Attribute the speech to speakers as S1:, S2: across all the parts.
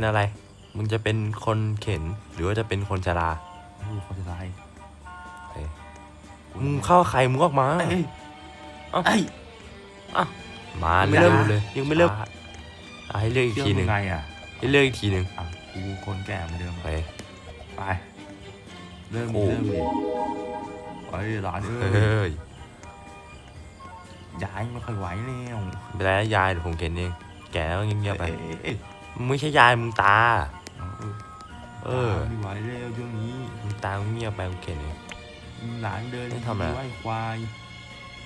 S1: เป็นอะไร มึงจะเป็นคนเข็น หรือว่าจะเป็นคนชรา
S2: ดูเขาจะไล่
S1: เอ้ยมึงเข้าใครมึงออกมา
S2: เอ้ย
S1: เอ้า
S2: เอ้ย
S1: มา
S2: ยังไม่
S1: เร็ว
S2: เริ่ม
S1: เลย ยังไม่เริ่มอะให้เลือกอีก
S2: เชื่อ
S1: ทีห
S2: มึ
S1: นึ่
S2: ง
S1: ง
S2: ไงอะ
S1: ให้เลือกอีกทีหนึ่ง
S2: อะกูคนแก่เหมือนเดิม
S1: ไป
S2: ไปเริ่ม
S1: โอ้
S2: ดิเริ่มดิเฮ้ยหลานเอ้
S1: เฮ้
S2: ย
S1: ย
S2: ย้ายไม่ค่อยไหวแล้ว
S1: ไม่เป็นไรนะยายเดี๋ยวผมเข็นเอง แกก็เงียบๆไป
S2: เอ้ยเอ้ย
S1: มึง ไม่ใช่ยายมึงตา
S2: เออ
S1: เออ
S2: ไม่ไหวแล้วช่วงนี้
S1: มึงตามึงเงียบไปมึงเข็นเอง
S2: หลานเดิน
S1: ไม่ทำอะไร
S2: ไหวควาย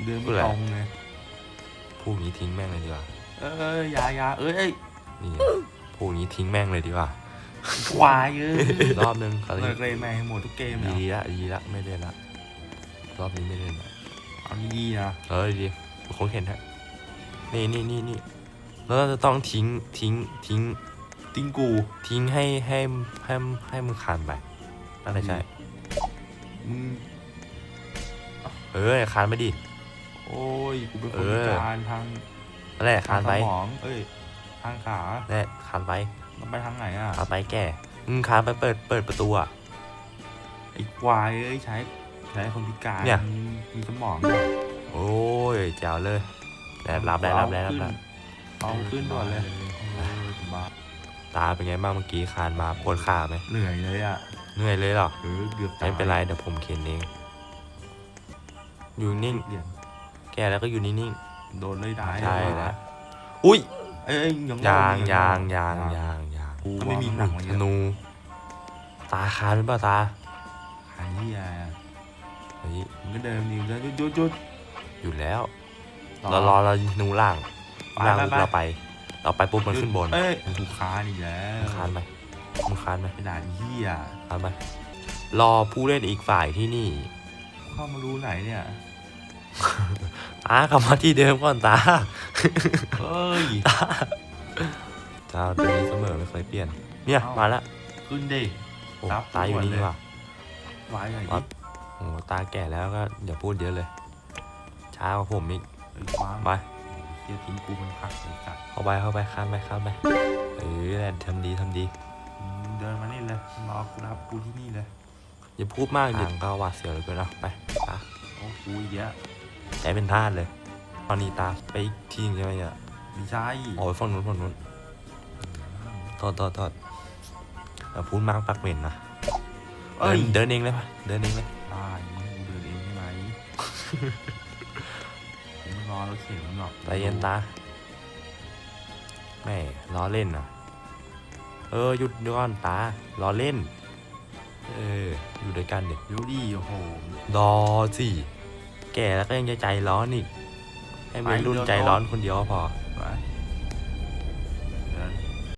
S2: เดิน
S1: พู
S2: ไม่
S1: ดอะไร
S2: ตรงเลย
S1: พูดอย่างนี้ทิ้งแม่งเลยดีกว่า
S2: เอ้ยอยาอยาเอ้ยเอ้ย
S1: นี่พูดอย่างนี้ทิ้งแม่งเลยดีกว่า
S2: ควายเอ้ย
S1: รอบนึงเขา
S2: เลิกเลยแม่งให้หมดทุกเกมแล้ว
S1: ดีละดีละไม่เล่นละรอบนี้ไม่เล่นละ
S2: เอาดีๆนะ
S1: เออดีคงเห็นฮะนี่นี่นี่นี่ แล้วเราจะต้องทิ้งทิ้งทิ้ง
S2: ติ้งกู
S1: ทิ้งให้ให้ให้ให้มึงคานไปอะไรใช่
S2: มึง
S1: เออคานไปดิ
S2: โอ้ยกูเป็นค
S1: เอนอ
S2: พิการทาง
S1: นั่นแหละคานไป
S2: ทงสมองเอ้ยทางขา
S1: นั่นแหละคานไป
S2: มันไปทางไหนอะ
S1: คานไปแก่มึงคานไปเปิดเปิดประตูอะ
S2: ไอ้ควายเอ้ยใช้ใช้คนพิการ
S1: เนี่ย
S2: มีสมองด้วย
S1: โอ้ยแจ๋วเลยแต่รับได้รับได้รับได้
S2: เอาขึ้นด่วนเลยเออสบาย
S1: ตาเป็นไงบ้างเมื่อกี้คานมาปวดขาไหม
S2: เหนื่อยเลยอะ
S1: เหนื่อยเลยเหรอ
S2: เออเกือบตาย
S1: ไม่เป็นไรเดี๋ยวผมเข็นเองอยู่นิ่ง
S2: เหรียญ
S1: แกแล้วก็อยู่นิ่ง
S2: โดนเลยได้
S1: ใช่แล้วๆอุ้ย
S2: เอ้ยยัง
S1: ยาง
S2: โดน
S1: ยางยางยางยาง
S2: กูไม่มีหนังมา
S1: ธ
S2: เยอะ
S1: นู ตาคานหรือเปล่าตา
S2: หายเหี้ย
S1: เฮ้ย
S2: มึงก็เดินดิแล้วหยุดหยุดหยุด
S1: อยู่แล้วเรารอเรายิงธนูล่าง
S2: ไป
S1: ล่าง
S2: ไป
S1: ปุ๊บ
S2: ไป
S1: เราไป เราไปปุ๊บมันขึ้นบน
S2: เอ้ยกูค้านอีกแล้ว
S1: มึงคานไหมมึงคานไหม
S2: กระดาษเหี้ย
S1: คานไหมรอผู้เล่นอีกฝ่ายที่นี่
S2: เข้ามารู้ไหนเนี่ย
S1: ตากลับมาที่เดิมก่อนตา
S2: เอ้ย
S1: เจ้าตัวนี้เสมอไม่เคยเปลี่ยน เนี่ย
S2: เอ้าม
S1: มาแล้ว
S2: ขึ้นดิ
S1: โอ้
S2: ครับ
S1: ตาอยู่นี่
S2: ด่วนเลย
S1: ว่ะ
S2: ไว้หน่อย
S1: อ๋อ
S2: ดิ
S1: โอ้ตาแก่แล้วก็อย่าพูดเยอะเลย ช้ากว่าผมอีก
S2: เอ้ยควาง
S1: ไป
S2: เดี๋ยวทิ้งกูมันพักเลยสัตว์
S1: เข้าไปเข้าไปข้ามไปข้ามไปเออแหละทำดีทำดี
S2: อืมเดินมานี่เลยรอกูรับกูที่นี่เลย
S1: อย่าพูดมากดิก็หวาดเสียวเหลยเกินเอาไปตา
S2: โอ้กูอีกแล้ว
S1: ใจเป็นทาสเลย ตอนนี้ตาไปอีกที่หนึงใช่ไหมเนี่ย
S2: ไม่ใช่
S1: โอ้ยฝั่งนู้นฝั่งนู้นโทษโทษโทษอย่าพูดมากปักเหม็นนะ
S2: เอ้
S1: เดิ
S2: ย
S1: นเดินเองเลยปะเดินเองเลย
S2: ได้กูเดินเองใช่ไหม กูไม่รอแล้วเข็นมันหรอก
S1: ใจเย็นตาแม่ล้อเล่นนะเออหยุดเดี๋ยวก่อนตาล้อเล่น เออ อยู่ด้วยกันเด็ก
S2: เดี๋ยวดิโอ้โห
S1: รอสิแก่แล้วก็ยังจะใจร้อนอีกให้เป็น
S2: ไป
S1: รุ่น
S2: เดี๋ยว
S1: ใจร้อนคนเดียวก็พอ
S2: ไป